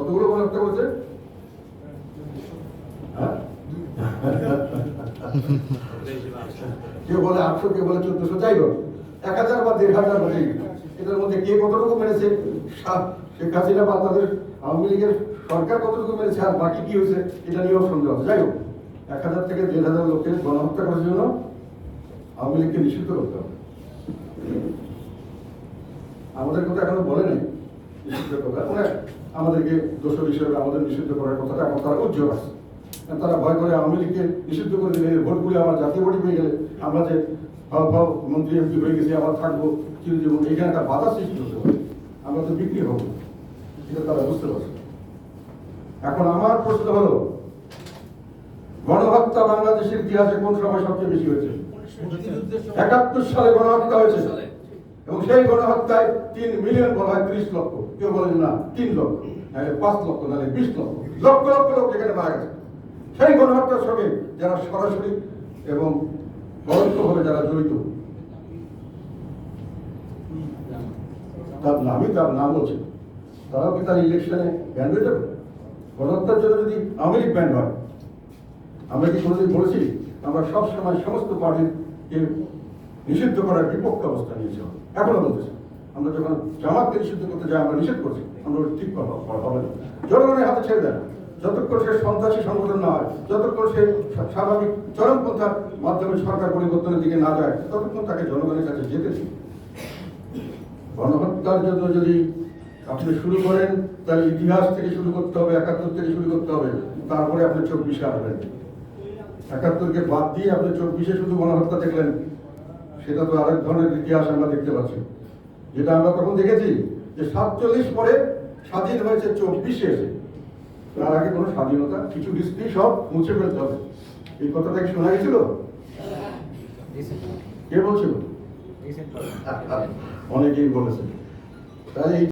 কতগুলো গণহত্যা করেছে হ্যাঁ? কেউ বলে আটশো, কেউ বলে চোদ্দশো, যাই হোক, এক হাজার বা দেড় হাজার বলে এটার মধ্যে কে কতটুকু মেরেছে? শেখ হাসিনা বা তাদের আওয়ামী লীগের সরকার কতটুকু মেরেছে আর বাকি কি হয়েছে, এটা নিয়েও সন্দেহ আছে। যাই হোক, এক হাজার থেকে দেড় হাজার লোকের গণহত্যা করার জন্য আওয়ামী লীগকে নিষিদ্ধ করতে হবে। আমাদের কথা এখনও বলে নাই। নিষিদ্ধ কথা মানে আমাদেরকে দোষর হিসেবে আমাদের নিষিদ্ধ করার কথাটা এখন তারা উজ্জ্বল আছে। তারা ভয় করে আওয়ামী লীগকে নিষিদ্ধ করে দিলে ভোট করে আমার জাতীয় ভোটই পেয়ে গেলে আমরা যে ভাব ভাব মন্ত্রী এমপি হয়ে গেছি আবার থাকব চিরজীবন। এইখানে একটা বাধা সৃষ্টি হতে পারে। আমরা তো বিক্রি হব। এটা তারা বুঝতে পারছে। এখন আমার প্রশ্ন হলো গণহত্যা বাংলাদেশের ইতিহাসে কোন সময় সবচেয়ে বেশি হয়েছে? একাত্তর সালে গণহত্যা হয়েছে। এবং সেই গণহত্যায় তিন মিলিয়ন বলা হয় ত্রিশ লক্ষ। কেউ বলেন না, তিন লক্ষ পাঁচ লক্ষ নাহলে বিশ লক্ষ লক্ষ লক্ষ লোক এখানে মারা গেছে। সেই গণহত্যার সঙ্গে যারা সরাসরি এবং পরোক্ষভাবে যারা জড়িত, তার নামই তার নাম বলছে। তারাও কি তার ইলেকশনে ব্যান হয়ে যাবে? গণহত্যার জন্য যদি লীগ ব্যান হয়, আমরা কি কোনোদিন বলেছি, আমরা সব সময় সমস্ত পার্টিকে নিষিদ্ধ করার বিপক্ষ অবস্থা নিয়েছি এখনও বলতেছি। আমরা যখন জামাতকে নিষিদ্ধ করতে যাই, আমরা নিষেধ করছি। আমরা ঠিক হবে না। জনগণের হাতে ছেড়ে দেন যতক্ষণ সে সন্ত্রাসী সংগঠন না হয়, যতক্ষণ সে স্বা- স্বাভাবিক চরমপন্থার মাধ্যমে সরকার পরিবর্তনের দিকে না যায়, ততক্ষণ তাকে জনগণের কাছে যেতে দিন। গণহত্যার জন্য যদি আপনি শুরু করেন, তাহলে ইতিহাস থেকে শুরু করতে হবে, একাত্তর থেকে শুরু করতে হবে। তারপরে আপনি চব্বিশে আসবেন। একাত্তরকে বাদ দিয়ে আপনি চব্বিশে শুধু গণহত্যা দেখলেন। সেটা তো আরেক ধরনের ইতিহাস আমরা দেখতে পাচ্ছি। যেটা আমরা তখন দেখেছি যে সাতচল্লিশ পরে স্বাধীন হয়েছে চব্বিশে এসে। তার আগে কোনো স্বাধীনতা কিছু হিস্ট্রি সব মুছে ফেলতে হবে। এই কথাটা কি শোনা গেছিল? কে বলছিল? অনেকেই বলেছে। তাই